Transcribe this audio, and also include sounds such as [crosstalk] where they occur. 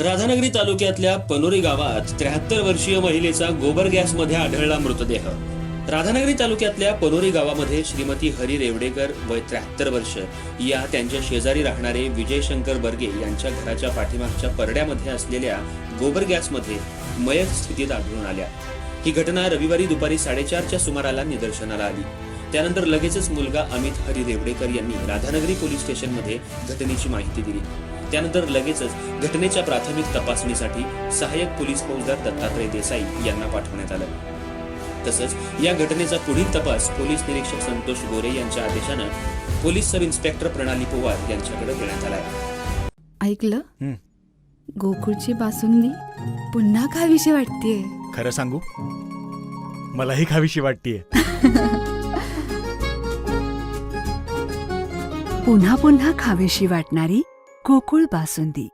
राधानगरी तालुक्यातल्या पनोरी गावात त्र्याहत्तर वर्षीय महिलेचा गोबर गॅसमध्ये आढळला मृतदेह. राधानगरी तालुक्यातल्या पनोरी गावामध्ये श्रीमती हरी रेवडेकर वय त्र्याहत्तर वर्ष. या त्यांच्या शेजारी राहणारे विजय शंकर बर्गे यांच्या घराच्या पाठीमागच्या परड्यामध्ये असलेल्या गोबर गॅसमध्ये मयत स्थितीत आढळून आल्या. ही घटना रविवारी दुपारी साडेचारच्या सुमाराला निदर्शनाला आली. त्यानंतर लगेचच मुलगा अमित हरी रेवडेकर यांनी राधानगरी पोलीस स्टेशनमध्ये घटनेची माहिती दिली. त्यानंतर लगेचच घटनेच्या प्राथमिक तपासणीसाठी सहाय्यक पोलीस फौजदार दत्तात्रय देसाई यांना पाठवण्यात आलं. तसंच या घटनेचा पुढील तपास पोलीस निरीक्षक संतोष गोरे यांच्या आदेशानं पोलीस सब इन्स्पेक्टर प्रणाली पवार यांच्याकडे देण्यात आलाय. ऐकलं? हं. गोकुळची बासुंदी? पुन्हा खावीशी वाटतेय. खरं सांगू? मलाही खावीशी वाटतीये. [laughs] पुन्हा पुन्हा खावीशी वाटणारी गोकुळ बासुंदी